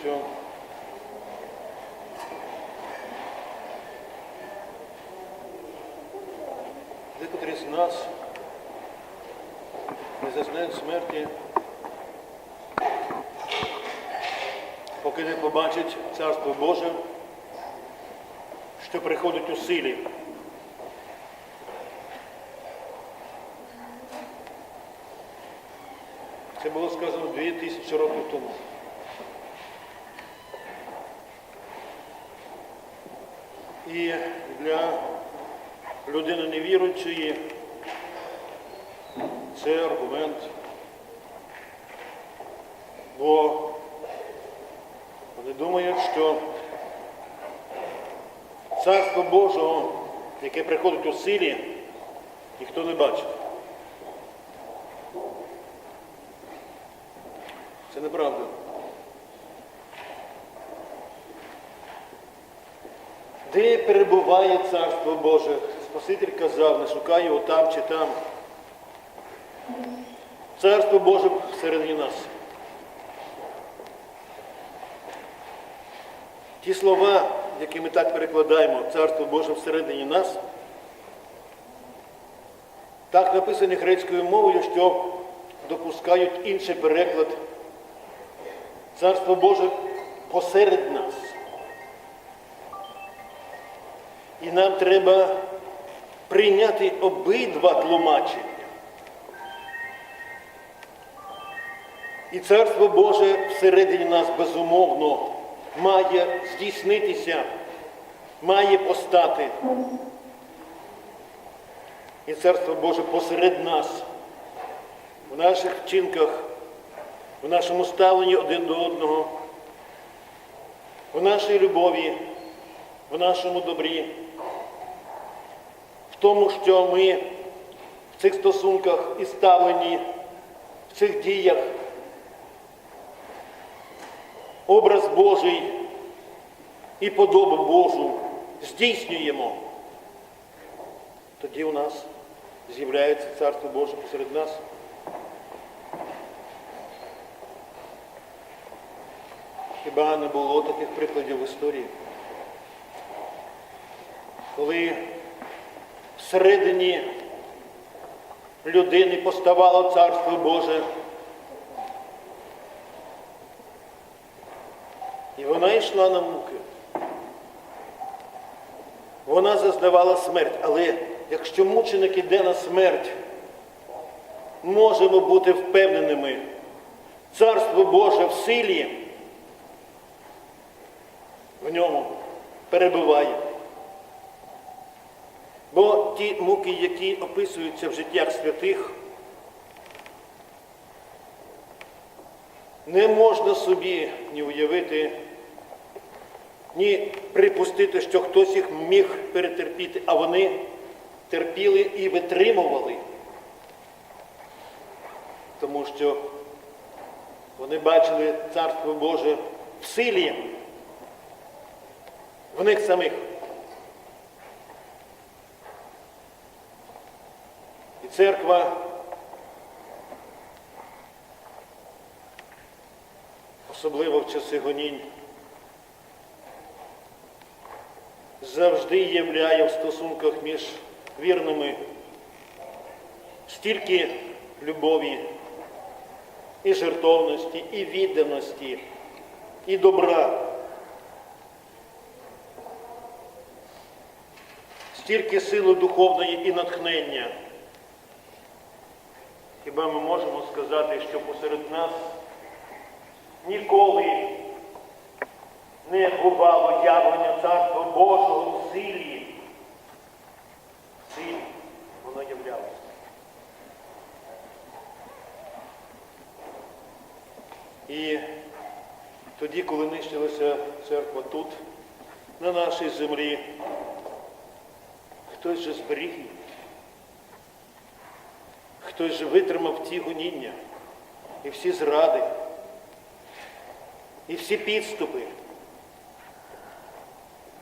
що декотрі з нас не зазнають смерті, поки не побачать Царство Боже, що приходить у силі. Це було сказано 2000 років тому. І для людини невіруючої це аргумент. Бо вони думають, що Царство Божого, яке приходить у силі, ніхто не бачить. Це неправда. Де перебуває Царство Боже? Спаситель казав, не шукай його там чи там. Царство Боже всередині нас. Ті слова, які ми так перекладаємо, Царство Боже всередині нас, так написані грецькою мовою, що допускають інший переклад. Царство Боже посеред нас. І нам треба прийняти обидва тлумачення. І Царство Боже всередині нас безумовно має здійснитися, має постати. І Царство Боже посеред нас, в наших вчинках, в нашому ставленні один до одного, в нашій любові, в нашому добрі, тому, що ми в цих стосунках і ставленні, в цих діях образ Божий і подобу Божу здійснюємо, тоді у нас з'являється Царство Боже посеред нас. Хіба не було таких прикладів в історії? Коли всередині людини поставало Царство Боже, і вона йшла на муки. Вона зазнавала смерть, але якщо мученик іде на смерть, можемо бути впевненими, Царство Боже в силі в ньому перебуває. Бо ті муки, які описуються в життях святих, не можна собі ні уявити, ні припустити, що хтось їх міг перетерпіти, а вони терпіли і витримували. Тому що вони бачили Царство Боже в силі в них самих. І церква особливо в часи гонінь, завжди являє в стосунках між вірними стільки любові і жертовності, і відданості, і добра. стільки сили духовної і натхнення. Хіба ми можемо сказати, що посеред нас ніколи не бувало явлення Царства Божого в силі? Силі воно являлося. І тоді, коли нищилася церква тут, на нашій землі, Хтось же зберіг її. Хтось же витримав ті гоніння і всі зради, і всі підступи.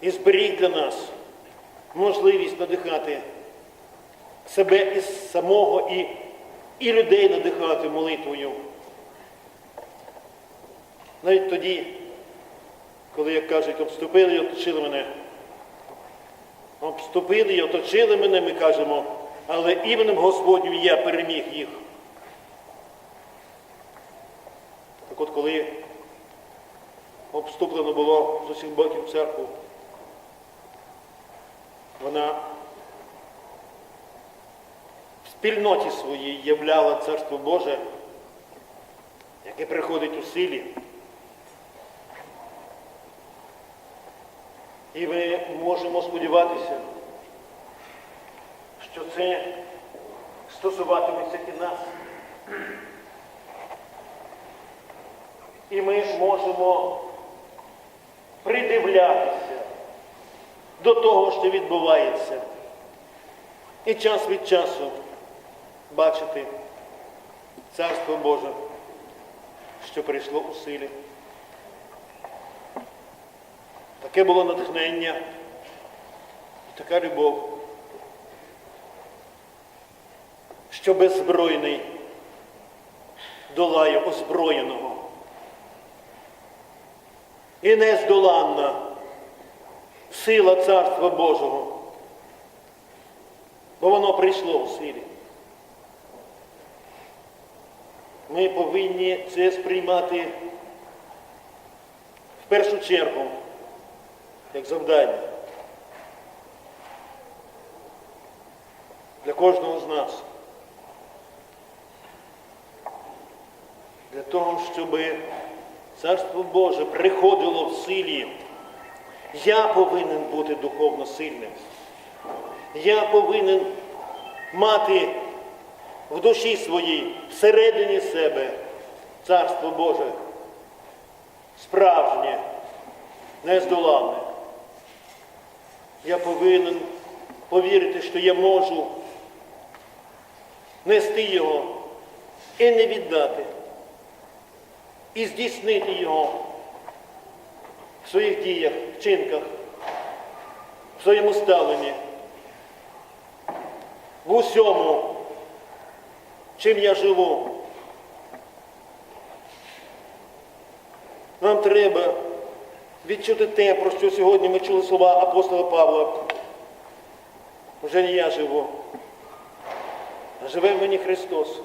І зберіг для нас можливість надихати себе із самого і, і людей надихати молитвою. Навіть тоді, коли, як кажуть, обступили і оточили мене. Обступили і оточили мене, ми кажемо, але іменем Господнім я переміг їх. Так от коли обступлено було з усіх боків церкву, вона в спільноті своїй являла Царство Боже, яке приходить у силі. І ми можемо сподіватися, це стосуватиметься і нас. І ми можемо придивлятися до того, що відбувається. І час від часу бачити Царство Боже, що прийшло у силі. Таке було натхнення така любов, що беззбройний долає озброєного. І нездоланна сила Царства Божого, бо воно прийшло у силі. Ми повинні це сприймати в першу чергу як завдання для кожного з нас. Для того, щоб Царство Боже приходило в силі, я повинен бути духовно сильним. Я повинен мати в душі своїй, всередині себе Царство Боже справжнє, нездоланне. Я повинен повірити, що я можу нести його і не віддати, і здійснити його в своїх діях, вчинках, в своєму ставленні, в усьому, чим я живу. Нам треба відчути те, про що сьогодні ми чули слова апостола Павла. Вже не я живу, а живе в мені Христос.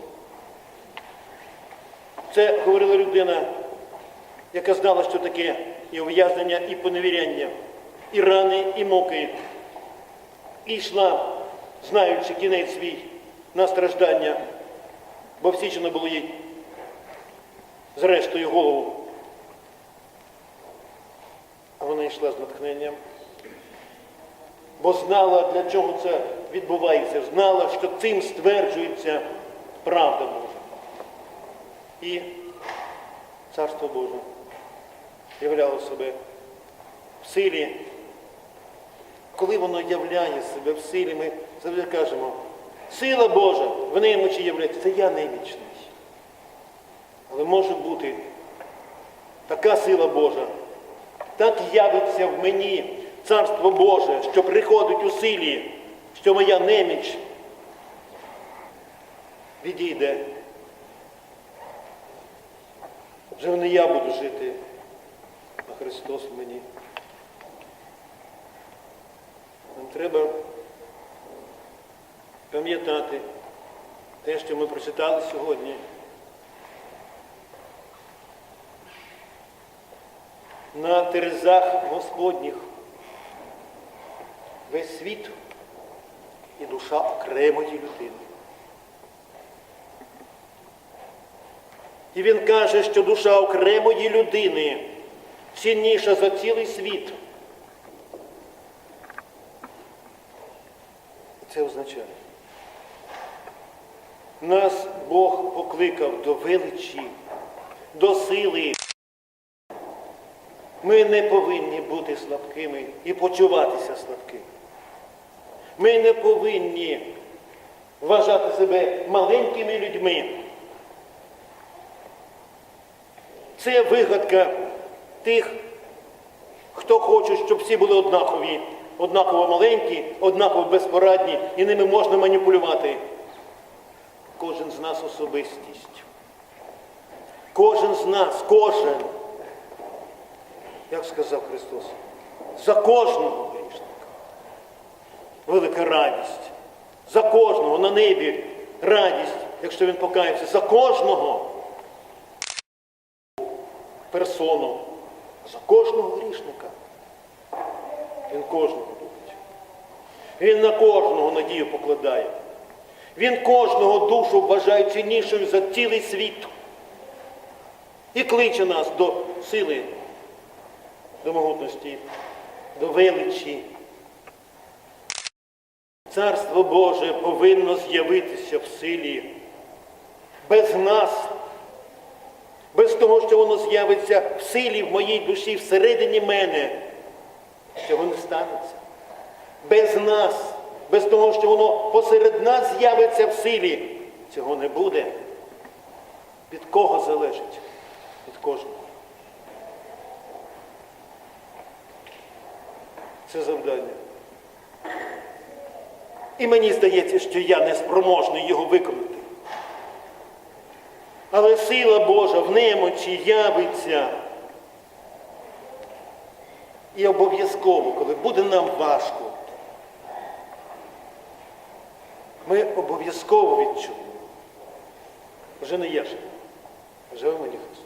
Це говорила людина, яка знала, що таке і ув'язнення, і поневіряння, і рани, і муки. І йшла, знаючи кінець свій на страждання, бо всічено було їй зрештою голову. А вона йшла з натхненням, бо знала, для чого це відбувається, знала, що цим стверджується правда. І Царство Боже являло себе в силі. Коли воно являє себе в силі, ми завжди кажемо, сила Божа в немочі являється, це я немічний. Але може бути така сила Божа, так явиться в мені Царство Боже, що приходить у силі, що моя неміч відійде. Вже не я буду жити, а Христос мені. Нам треба пам'ятати те, що ми прочитали сьогодні. На терезах Господніх весь світ і душа окремої людини. І він каже, що душа окремої людини цінніша за цілий світ. Це означає. Нас Бог покликав до величі, до сили. Ми не повинні бути слабкими і почуватися слабкими. Ми не повинні вважати себе маленькими людьми. Це вигадка тих, хто хоче, щоб всі були однакові, однаково маленькі, однаково безпорадні, і ними можна маніпулювати. Кожен з нас особистість. Кожен з нас, кожен як сказав Христос, за кожного грішника. Велика радість. За кожного на небі радість, якщо він покається, за кожного персону, за кожного грішника. Він кожного любить. Він на кожного надію покладає. Він кожного душу вважає ціннішою за цілий світ. І кличе нас до сили, до могутності, до величі. Царство Боже повинно з'явитися в силі. Без нас, без того, що воно з'явиться в силі в моїй душі, всередині мене, цього не станеться. Без нас, без того, що воно посеред нас з'явиться в силі, цього не буде. Від кого залежить? Від кожного. Це завдання. І мені здається, що я не спроможний його виконати. Але сила Божа в немочі явиться. І обов'язково, коли буде нам важко, ми обов'язково відчуємо. Вже не я ж, а живе мені Христос.